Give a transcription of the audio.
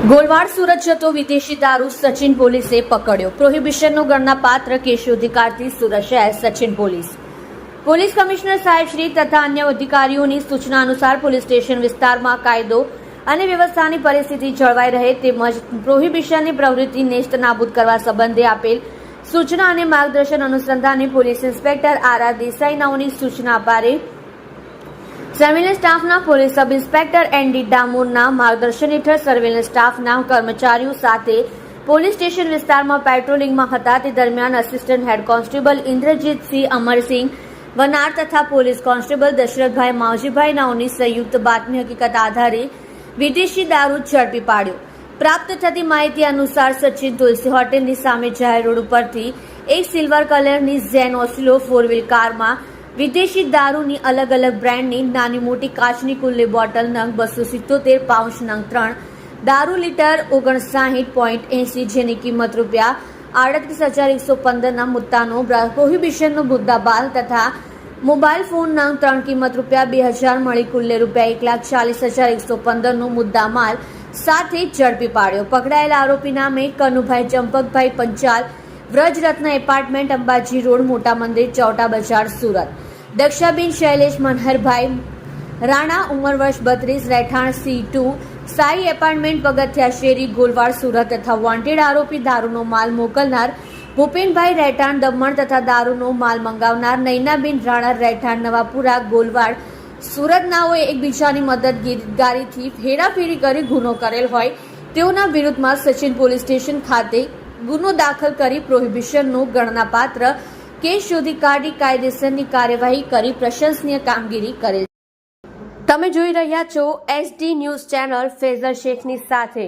ગોલવાડ સુરત જતો વિદેશી દારૂ સચિન પોલીસે પકડ્યો. પ્રોહિબિશનનો ગણનાપાત્ર કેસ અધિકારથી સુરત શહેર સચિન પોલીસ. પોલીસ કમિશનર સાહેબ તથા અન્ય અધિકારીઓની સૂચના અનુસાર પોલીસ સ્ટેશન વિસ્તારમાં કાયદો અને વ્યવસ્થાની પરિસ્થિતિ જળવાઈ રહે તેમજ પ્રોહિબિશનની પ્રવૃત્તિ નેસ્ત નાબૂદ કરવા સંબંધે આપેલ સૂચના અને માર્ગદર્શન અનુસંધાને police inspector R R Desai સૂચના આભારે સર્વેલન્સ સ્ટાફના પોલીસ સબ ઇન્સ્પેક્ટર એનડી ડામોરના માર્ગદર્શન હેઠળ સર્વેલન્સ સ્ટાફના કર્મચારીઓ સાથે પોલીસ સ્ટેશન વિસ્તારમાં પેટ્રોલિંગમાં હતા. તે દરમિયાન assistant head constable Indrajitsinh Amarsinh Vanar તથા પોલીસ કોન્સ્ટેબલ દશરથભાઈ માવજીભાઈ નાઓની સંયુક્ત બાતમી હકીકત આધારે વિદેશી દારૂ ઝડપી પાડ્યો. પ્રાપ્ત થતી માહિતી અનુસાર સચિન તુલસી હોટેલની સામે જાહેર રોડ ઉપરથી એક સિલ્વર કલરની ઝેન ઓસિલો ફોર વ્હીલ કારમાં વિદેશી દારૂની અલગ અલગ બ્રાન્ડની નાની મોટી કાચની કુલ્લી બોટલ નંગ બસો સિત્તોતેર, પાઉચ નંગ ત્રણ. દારૂ લીટર ઓગણસાહીઠ પોઈન્ટ એંસી જેની કિંમત રૂપિયા આડત્રીસ હજાર એકસો પંદરના મુદ્દાનો પ્રોહિબિશનનો મુદ્દાબાલ તથા મોબાઈલ ફોન નંગ ત્રણ કિંમત રૂપિયા બે હજાર મળી કુલ્લે રૂપિયા એક લાખ ચાલીસ હજાર એકસો પંદરનો મુદ્દામાલ સાથે ઝડપી પાડ્યો. પકડાયેલા આરોપી નામે કનુભાઈ, ચંપકભાઈ પંચાલ, વ્રજરત્ન એપાર્ટમેન્ટ અંબાજી રોડ, મોટા મંદિર, ચોટા બજાર, સુરત. દક્ષાબેન શૈલેષ મનહરભાઈ, રાણા ઉંમર વર્ષ બત્રીસ, રહેઠાણ સી ટુ, સાઈ એપાર્ટમેન્ટ પગથિયા શેરી, ગોલવાડ, સુરત તથા વોન્ટેડ આરોપી દારૂનો માલ મોકલનાર ભૂપેનભાઈ રહેઠાણ, દમણ તથા દારૂનો માલ મંગાવનાર નૈનાબેન રાણા રહેઠાણ, નવાપુરા, ગોલવાડ, સુરતનાઓએ એકબીજાની મદદગારીથી હેરાફેરી કરી ગુનો કરેલ હોય તેઓના વિરુદ્ધમાં સચિન પોલીસ સ્ટેશન ખાતે ગુનો દાખલ કરી પ્રોહિબિશનનું ગણનાપાત્ર કેસ શોધી કાઢી કાયદેસરની કાર્યવાહી કરી પ્રશંસનીય કામગીરી કરે તમે જોઈ રહ્યા છો એસડી ન્યૂઝ ચેનલ ફેઝર શેખની સાથે.